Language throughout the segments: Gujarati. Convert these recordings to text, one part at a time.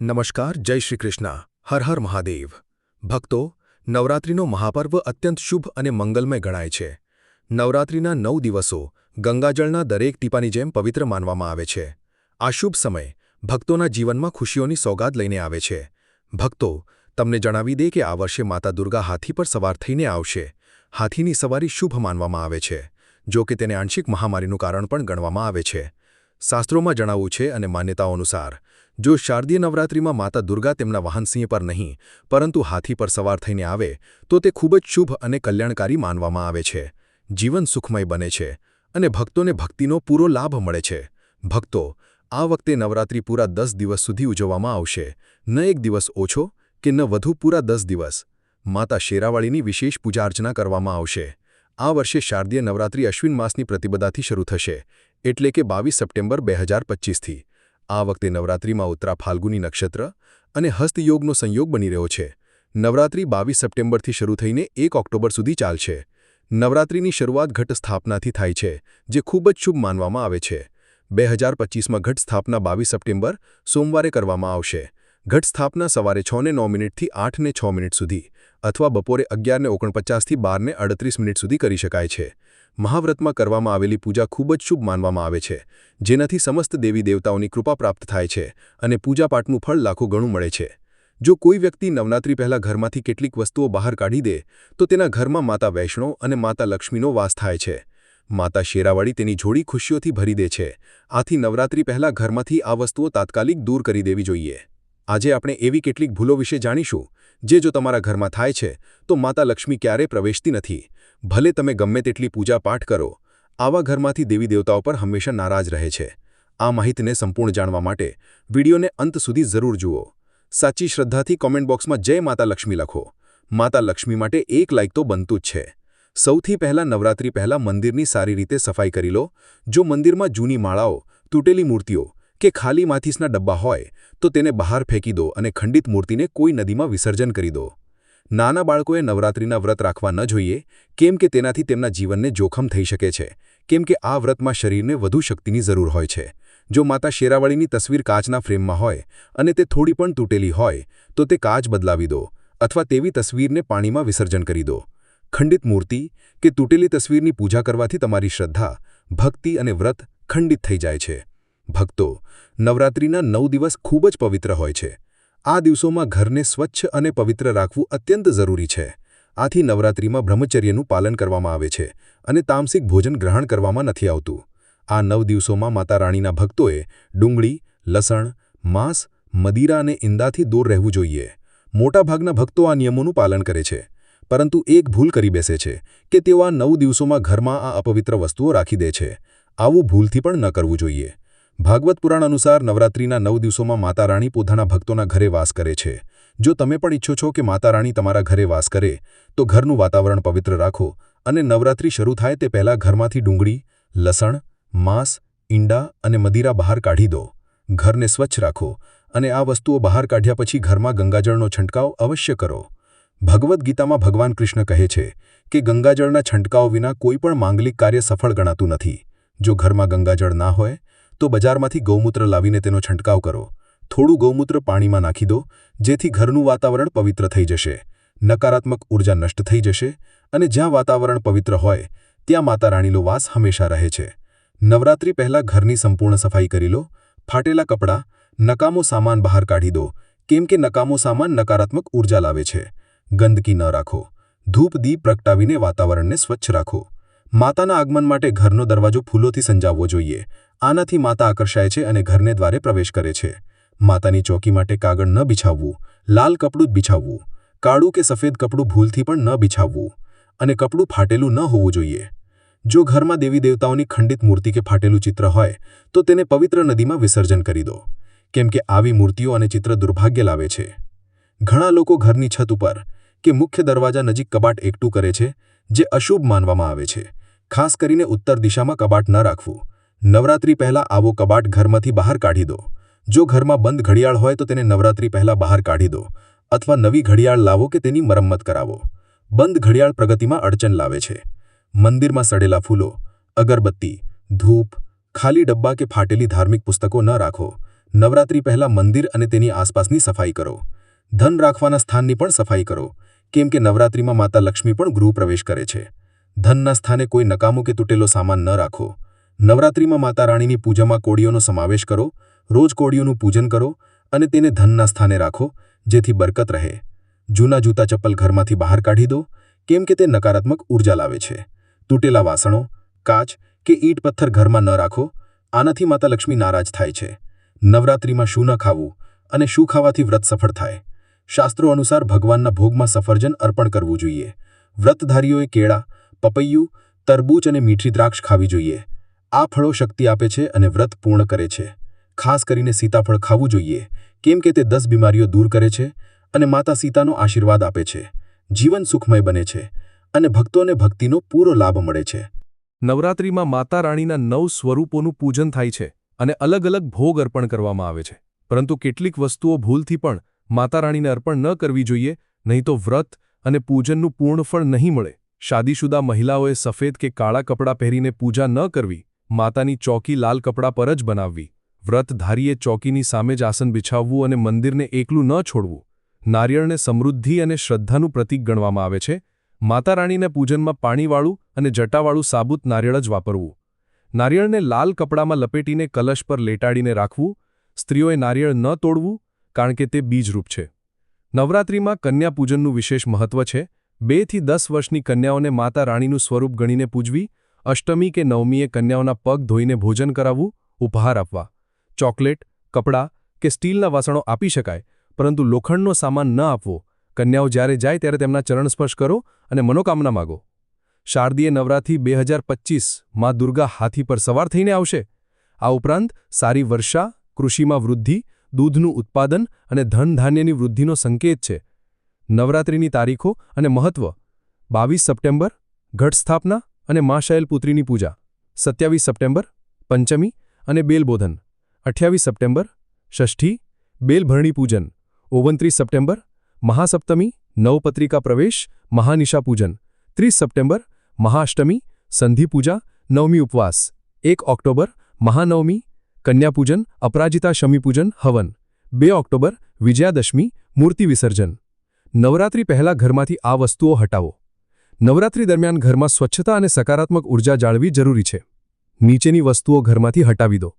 નમસ્કાર, જય શ્રી કૃષ્ણ. હર હર મહાદેવ. ભક્તો, નવરાત્રિનો મહાપર્વ અત્યંત શુભ અને મંગલમય ગણાય છે. નવરાત્રિના નવ દિવસો ગંગાજળના દરેક ટીપાની જેમ પવિત્ર માનવામાં આવે છે. આ શુભ સમય ભક્તોના જીવનમાં ખુશીઓની સોગાદ લઈને આવે છે. ભક્તો, તમને જણાવી દે કે આ વર્ષે માતા દુર્ગા હાથી પર સવાર થઈને આવશે. હાથીની સવારી શુભ માનવામાં આવે છે, જો કે તેને આંશિક મહામારીનું કારણ પણ ગણવામાં આવે છે. શાસ્ત્રોમાં જણાવવું છે અને માન્યતાઓ અનુસાર જો શારદીય નવરાત્રિમાં માતા દુર્ગા તેમના વાહનસિંહ પર નહીં, પરંતુ હાથી પર સવાર થઈને આવે, તો તે ખૂબ જ શુભ અને કલ્યાણકારી માનવામાં આવે છે. જીવન સુખમય બને છે અને ભક્તોને ભક્તિનો પૂરો લાભ મળે છે. ભક્તો, આ વખતે નવરાત્રિ પૂરા દસ દિવસ સુધી ઉજવવામાં આવશે. ન એક દિવસ ઓછો કે ન વધુ પૂરા દસ દિવસ. માતા શેરાવાળીની વિશેષ પૂજાઅર્ચના કરવામાં આવશે. આ વર્ષે શારદીય નવરાત્રિ અશ્વિન માસની પ્રતિબદ્ધાથી શરૂ થશે, એટલે કે બાવીસ સપ્ટેમ્બર બે હજાર પચીસથી. આ વખતે નવરાત્રિમાં ઉત્તરા ફાલ્ગુની નક્ષત્ર અને હસ્તયોગનો સંયોગ બની રહ્યો છે. નવરાત્રિ બાવીસ સપ્ટેમ્બરથી શરૂ થઈને એક ઓક્ટોબર સુધી ચાલશે. નવરાત્રિની શરૂઆત ઘટ સ્થાપનાથી થાય છે, જે ખૂબ જ શુભ માનવામાં આવે છે. બે હજાર પચીસમાં ઘટ સ્થાપના બાવીસ સપ્ટેમ્બર સોમવારે કરવામાં આવશે. ઘટ સ્થાપના સવારે છ ને નવ મિનિટથી આઠ ને છ મિનિટ સુધી અથવા બપોરે અગિયારને ઓગણપચાસથી બારને અડત્રીસ મિનિટ સુધી કરી શકાય છે. મહાવ્રતમાં કરવામાં આવેલી પૂજા ખૂબ જ શુભ માનવામાં આવે છે, જેનાથી સમસ્ત દેવી દેવતાઓની કૃપા પ્રાપ્ત થાય છે અને પૂજાપાઠનું ફળ લાખો ગણું મળે છે. જો કોઈ વ્યક્તિ નવરાત્રી પહેલાં ઘરમાંથી કેટલીક વસ્તુઓ બહાર કાઢી દે, તો તેના ઘરમાં માતા વૈષ્ણો અને માતા લક્ષ્મીનો વાસ થાય છે. માતા શેરાવાળી તેની જોડી ખુશીઓથી ભરી દે છે. આથી નવરાત્રી પહેલાં ઘરમાંથી આ વસ્તુઓ તાત્કાલિક દૂર કરી દેવી જોઈએ. આજે આપણે એવી કેટલીક ભૂલો વિશે જાણીશું, જે જો તમારા ઘરમાં થાય છે, તો માતા લક્ષ્મી ક્યારેય પ્રવેશતી નથી. ભલે તમે ગમે તેટલી પૂજાપાઠ કરો, આવા ઘરમાંથી દેવી દેવતાઓ પર હંમેશા નારાજ રહે છે. આ માહિતીને સંપૂર્ણ જાણવા માટે વિડીયોને અંત સુધી જરૂર જુઓ. સાચી શ્રદ્ધાથી કોમેન્ટ બોક્સમાં જય માતા લક્ષ્મી લખો. માતા લક્ષ્મી માટે એક લાઇક તો બનતું જ છે. સૌથી પહેલાં નવરાત્રી પહેલાં મંદિરની સારી રીતે સફાઈ કરી લો. જો મંદિરમાં જૂની માળાઓ, તૂટેલી મૂર્તિઓ કે ખાલી માથીસના ડબ્બા હોય, તો તેને બહાર ફેંકી દો અને ખંડિત મૂર્તિને કોઈ નદીમાં વિસર્જન કરી દો. નાના બાળકોએ નવરાત્રિના વ્રત રાખવા ન જોઈએ, કેમ કે તેનાથી તેમના જીવનને જોખમ થઈ શકે છે, કેમ કે આ વ્રતમાં શરીરને વધુ શક્તિની જરૂર હોય છે. જો માતા શેરાવાળીની તસવીર કાચના ફ્રેમમાં હોય અને તે થોડી પણ તૂટેલી હોય, તો તે કાચ બદલાવી દો અથવા તેવી તસવીરને પાણીમાં વિસર્જન કરી દો. ખંડિત મૂર્તિ કે તૂટેલી તસવીરની પૂજા કરવાથી તમારી શ્રદ્ધા, ભક્તિ અને વ્રત ખંડિત થઈ જાય છે. ભક્તો, નવરાત્રિના નવ દિવસ ખૂબ જ પવિત્ર હોય છે. આ દિવસોમાં ઘરને સ્વચ્છ અને પવિત્ર રાખવું અત્યંત જરૂરી છે. આથી નવરાત્રિમાં બ્રહ્મચર્યનું પાલન કરવામાં આવે છે અને તામસિક ભોજન ગ્રહણ કરવામાં નથી આવતું. આ નવ દિવસોમાં માતા રાણીના ભક્તોએ ડુંગળી, લસણ, માંસ, મદીરા અને ઈંદાથી દૂર રહેવું જોઈએ. મોટાભાગના ભક્તો આ નિયમોનું પાલન કરે છે. પરંતુ એક ભૂલ કરી બેસે છે કે તેઓ આ નવ દિવસોમાં ઘરમાં આ અપવિત્ર વસ્તુઓ રાખી દે છે. આવું ભૂલથી પણ ન કરવું જોઈએ. ભાગવત પુરાણ અનુસાર નવરાત્રિના નવ દિવસોમાં માતા રાણી પોતાના ભક્તોના ઘરે વાસ કરે છે. જો તમે પણ ઈચ્છો છો કે માતા રાણી તમારા ઘરે વાસ કરે, તો ઘરનું વાતાવરણ પવિત્ર રાખો અને નવરાત્રિ શરૂ થાય તે પહેલાં ઘરમાંથી ડુંગળી, લસણ, માંસ, ઈંડા અને મદિરા બહાર કાઢી દો. ઘરને સ્વચ્છ રાખો અને આ વસ્તુઓ બહાર કાઢ્યા પછી ઘરમાં ગંગાજળનો છંટકાવ અવશ્ય કરો. ભગવદ્ ગીતામાં ભગવાન કૃષ્ણ કહે છે કે ગંગાજળના છંટકાવ વિના કોઈ પણ માંગલિક કાર્ય સફળ ગણાતું નથી. જો ઘરમાં ગંગાજળ ના હોય તો બજારમાંથી ગૌમૂત્ર લાવીને તેનો છંટકાવ કરો. થોડું ગૌમૂત્ર પાણીમાં નાખી દો, જેથી ઘરનું વાતાવરણ પવિત્ર થઈ જશે. નકારાત્મક ઊર્જા નષ્ટ થઈ જશે અને જ્યાં વાતાવરણ પવિત્ર હોય, ત્યાં માતા રાણીનો વાસ હંમેશા રહે છે. નવરાત્રી પહેલાં ઘરની સંપૂર્ણ સફાઈ કરી લો, ફાટેલા કપડાં, નકામો સામાન બહાર કાઢી દો, કેમ કે નકામો સામાન નકારાત્મક ઊર્જા લાવે છે. ગંદકી ન રાખો. ધૂપ દીપ પ્રગટાવીને વાતાવરણને સ્વચ્છ રાખો. માતાના આગમન માટે ઘરનો દરવાજો ફૂલોથી સંજાવવો જોઈએ. આનાથી માતા આકર્ષાય છે અને ઘરને દ્વારે પ્રવેશ કરે છે. માતાની ચોકી માટે કાગળ ન બિછાવવું, લાલ કપડું જ બિછાવવું, કાળું કે સફેદ કપડું ભૂલથી પણ ન બિછાવવું અને કપડું ફાટેલું ન હોવું જોઈએ. જો ઘરમાં દેવી દેવતાઓની ખંડિત મૂર્તિ કે ફાટેલું ચિત્ર હોય, તો તેને પવિત્ર નદીમાં વિસર્જન કરી દો. કેમ કે આવી મૂર્તિઓ અને ચિત્ર દુર્ભાગ્ય લાવે છે. ઘણા લોકો ઘરની છત ઉપર કે મુખ્ય દરવાજા નજીક કબાટ એકઠું કરે છે, જે અશુભ માનવામાં આવે છે. ખાસ કરીને ઉત્તર દિશામાં કબાટ ન રાખવું. નવરાત્રી પહેલાં આવો કબાટ ઘરમાંથી બહાર કાઢી દો. જો ઘરમાં બંધ ઘડિયાળ હોય તો તેને નવરાત્રી પહેલાં બહાર કાઢી દો. અથવા નવી ઘડિયાળ લાવો કે તેની મરમ્મત કરાવો. બંધ ઘડિયાળ પ્રગતિમાં અડચણ લાવે છે. મંદિરમાં સડેલા ફૂલો, અગરબત્તી, ધૂપ, ખાલી ડબ્બા કે ફાટેલી ધાર્મિક પુસ્તકો ન રાખો. નવરાત્રી પહેલાં મંદિર અને તેની આસપાસની સફાઈ કરો. ધન રાખવાના સ્થાનની પણ સફાઈ કરો. કેમ કે નવરાત્રીમાં માતા લક્ષ્મી પણ ગૃહ પ્રવેશ કરે છે. ધનના સ્થાને કોઈ નકામો કે તૂટેલો સામાન ન રાખો. નવરાત્રીમાં માતા રાણીની પૂજામાં કોળીઓનો સમાવેશ કરો, રોજ કોળીઓનું પૂજન કરો અને તેને ધનના સ્થાને રાખો, જેથી બરકત રહે. જૂના જૂતા ચપ્પલ ઘરમાંથી બહાર કાઢી દો, કેમ કે તે નકારાત્મક ઊર્જા લાવે છે. તૂટેલા વાસણો, કાચ કે ઈંટ પથ્થર ઘરમાં ન રાખો, આનાથી માતા લક્ષ્મી નારાજ થાય છે. નવરાત્રિમાં શું ન ખાવું અને શું ખાવાથી વ્રત સફળ થાય? શાસ્ત્રો અનુસાર ભગવાનના ભોગમાં સફરજન અર્પણ કરવું જોઈએ. વ્રતધારીઓએ કેળા, પપૈયું, તરબૂચ અને મીઠી દ્રાક્ષ ખાવી જોઈએ. આ ફળો શક્તિ આપે છે અને વ્રત પૂર્ણ કરે છે. ખાસ કરીને સીતાફળ ખાવું જોઈએ. કેમ કે તે દસ બીમારીઓ દૂર કરે છે અને માતા સીતાનો આશીર્વાદ આપે છે. જીવન સુખમય બને છે અને ભક્તોને ભક્તિનો પૂરો લાભ મળે છે. નવરાત્રિમાં માતા રાણીના નવ સ્વરૂપોનું પૂજન થાય છે અને અલગ અલગ ભોગ અર્પણ કરવામાં આવે છે. પરંતુ કેટલીક વસ્તુઓ ભૂલથી પણ માતા રાણીને અર્પણ ન કરવી જોઈએ, નહીં તો વ્રત અને પૂજનનું પૂર્ણ ફળ નહીં મળે. શાદીશુદા મહિલાઓએ સફેદ કે કાળા કપડાં પહેરીને પૂજા ન કરવી માતાની ચોકી લાલ કપડાં પર જ બનાવવી વ્રતધારીએ ચોકીની સામે જ આસન બિછાવવું અને મંદિરને એકલું ન છોડવું. નારિયળને સમૃદ્ધિ અને શ્રદ્ધાનું પ્રતીક ગણવામાં આવે છે. માતા રાણીને પૂજનમાં પાણીવાળું અને જટાવાળું સાબુત નારિયળ જ વાપરવું. નારિયળને લાલ કપડામાં લપેટીને કલશ પર લેટાડીને રાખવું. સ્ત્રીઓએ નારિયળ ન તોડવું, કારણ કે તે બીજરૂપ છે. નવરાત્રિમાં કન્યાપૂજનનું વિશેષ મહત્વ છે. બેથી દસ વર્ષની કન્યાઓને માતા રાણીનું સ્વરૂપ ગણીને પૂજવી અષ્ટમી કે નવમીએ કન્યાઓના પગ ધોઈને ભોજન કરાવવું, ઉપહાર આપવા. ચોકલેટ, કપડાં કે સ્ટીલના વાસણો આપી શકાય, પરંતુ લોખંડનો સામાન ન આપવો. કન્યાઓ જ્યારે જાય ત્યારે તેમના ચરણ સ્પર્શ કરો અને મનોકામના માગો. શારદીય નવરાથી બે હજારમાં દુર્ગા હાથી પર સવાર થઈને આવશે. આ ઉપરાંત સારી વર્ષા, કૃષિમાં વૃદ્ધિ, દૂધનું ઉત્પાદન અને ધન ધાન્યની વૃદ્ધિનો સંકેત છે. નવરાત્રિની તારીખો અને મહત્વ. બાવીસ સપ્ટેમ્બર, ઘટ સ્થાપના અને મા શૈલપુત્રીની પૂજા. સત્યાવીસ સપ્ટેમ્બર, પંચમી અને બેલબોધન. અઠ્યાવીસ સપ્ટેમ્બર, ષષ્ઠી, બેલભરણી પૂજન. ઓગણત્રીસ સપ્ટેમ્બર, મહાસપ્તમી, નવપત્રિકા પ્રવેશ, મહાનિશા પૂજન. ત્રીસ સપ્ટેમ્બર મહાષ્ટમી સંધિ પૂજા, નવમી ઉપવાસ. એક ઓક્ટોબર, મહાનવમી કન્યાપૂજન અપરાજિતા શમીપૂજન હવન. બે ઓક્ટોબર, વિજયાદશમી, મૂર્તિ વિસર્જન. નવરાત્રી પહેલાં ઘરમાંથી આ વસ્તુઓ હટાવો. નવરાત્રી દરમિયાન ઘરમાં સ્વચ્છતા અને સકારાત્મક ઊર્જા જાળવી જરૂરી છે. નીચેની વસ્તુઓ ઘરમાંથી હટાવી દો.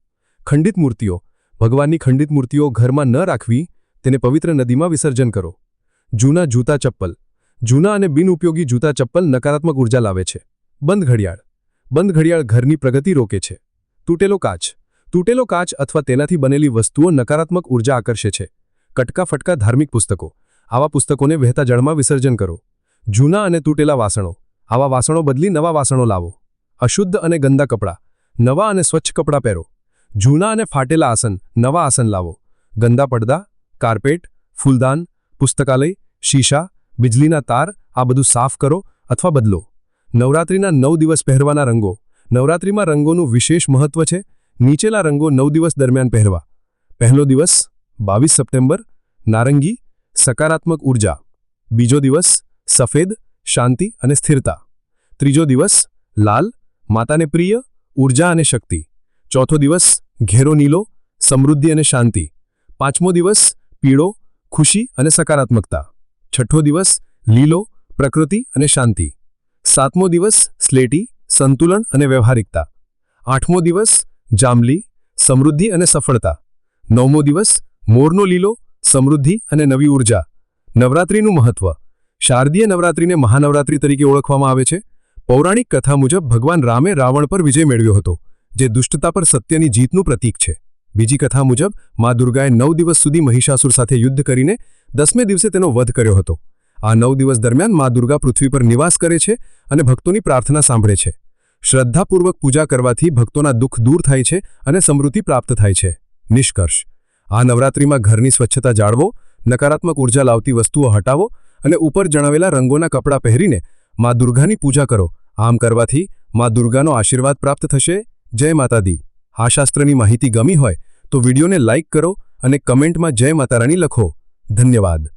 ખંડિત મૂર્તિઓ. ભગવાનની ખંડિત મૂર્તિઓ ઘરમાં ન રાખવી, તેને પવિત્ર નદીમાં વિસર્જન કરો. જૂના જૂતા ચપ્પલ. જૂના અને બિનઉપયોગી જૂતા ચપ્પલ નકારાત્મક ઊર્જા લાવે છે. બંધ ઘડિયાળ. બંધ ઘડિયાળ ઘરની પ્રગતિ રોકે છે. તૂટેલો કાચ. તૂટેલો કાચ અથવા તેનાથી બનેલી વસ્તુઓ નકારાત્મક ઊર્જા આકર્ષે છે. કટકા ફટકા ધાર્મિક પુસ્તકો. આવા પુસ્તકોને વહેતા જળમાં વિસર્જન કરો. જૂના અને તૂટેલા વાસણો. આવા વાસણો બદલી નવા વાસણો લાવો. અશુદ્ધ અને ગંદા કપડાં. નવા અને સ્વચ્છ કપડાં પહેરો. જૂના અને ફાટેલા આસન નવા આસન લાવો. ગંદા પડદા, કાર્પેટ, ફૂલદાન, પુસ્તકાલય, શીશા બિજલીના તાર આ બધું સાફ કરો અથવા બદલો. નવરાત્રિના નવ દિવસ પહેરવાના રંગો. નવરાત્રિમાં રંગોનું વિશેષ મહત્વ છે. નીચેલા રંગો નવ દિવસ દરમિયાન પહેરવા. પહેલો દિવસ બાવીસ સપ્ટેમ્બર, નારંગી, સકારાત્મક ઊર્જા. બીજો દિવસ સફેદ, શાંતિ અને સ્થિરતા. ત્રીજો દિવસ, લાલ, માતાને પ્રિય, ઊર્જા અને શક્તિ. ચોથો દિવસ, ઘેરો નીલો, સમૃદ્ધિ અને શાંતિ. પાંચમો દિવસ, પીળો, ખુશી અને સકારાત્મકતા. છઠ્ઠો દિવસ, લીલો, પ્રકૃતિ અને શાંતિ. સાતમો દિવસ, સ્લેટી, સંતુલન અને વ્યવહારિકતા. આઠમો દિવસ, જાંબલી, સમૃદ્ધિ અને સફળતા. નવમો દિવસ, મોરનો લીલો, સમૃદ્ધિ અને નવી ઊર્જા. નવરાત્રિનું મહત્વ. શારદીય નવરાત્રિને મહાનવરાત્રિ તરીકે ઓળખવામાં આવે છે. પૌરાણિક કથા મુજબ ભગવાન રામે રાવણ પર વિજય મેળવ્યો હતો, જે દુષ્ટતા પર સત્યની જીતનું પ્રતીક છે. બીજી કથા મુજબ, મા દુર્ગાએ નવ દિવસ સુધી મહિષાસુર સાથે યુદ્ધ કરીને દસમે દિવસે તેનો વધ કર્યો હતો. આ નવ દિવસ દરમિયાન મા દુર્ગા પૃથ્વી પર નિવાસ કરે છે અને ભક્તોની પ્રાર્થના સાંભળે છે. શ્રદ્ધાપૂર્વક પૂજા કરવાથી ભક્તોના દુઃખ દૂર થાય છે અને સમૃદ્ધિ પ્રાપ્ત થાય છે. નિષ્કર્ષ. આ નવરાત્રિમાં ઘરની સ્વચ્છતા જાળવો, નકારાત્મક ઊર્જા લાવતી વસ્તુઓ હટાવો અને ઉપર જણાવેલા રંગોના કપડાં પહેરીને મા દુર્ગાની પૂજા કરો. આમ કરવાથી મા દુર્ગાનો આશીર્વાદ પ્રાપ્ત થશે. જય માતાદી આ શાસ્ત્રની માહિતી ગમી હોય તો વિડીયોને લાઇક કરો અને કમેન્ટમાં જય માતારાણી લખો. ધન્યવાદ.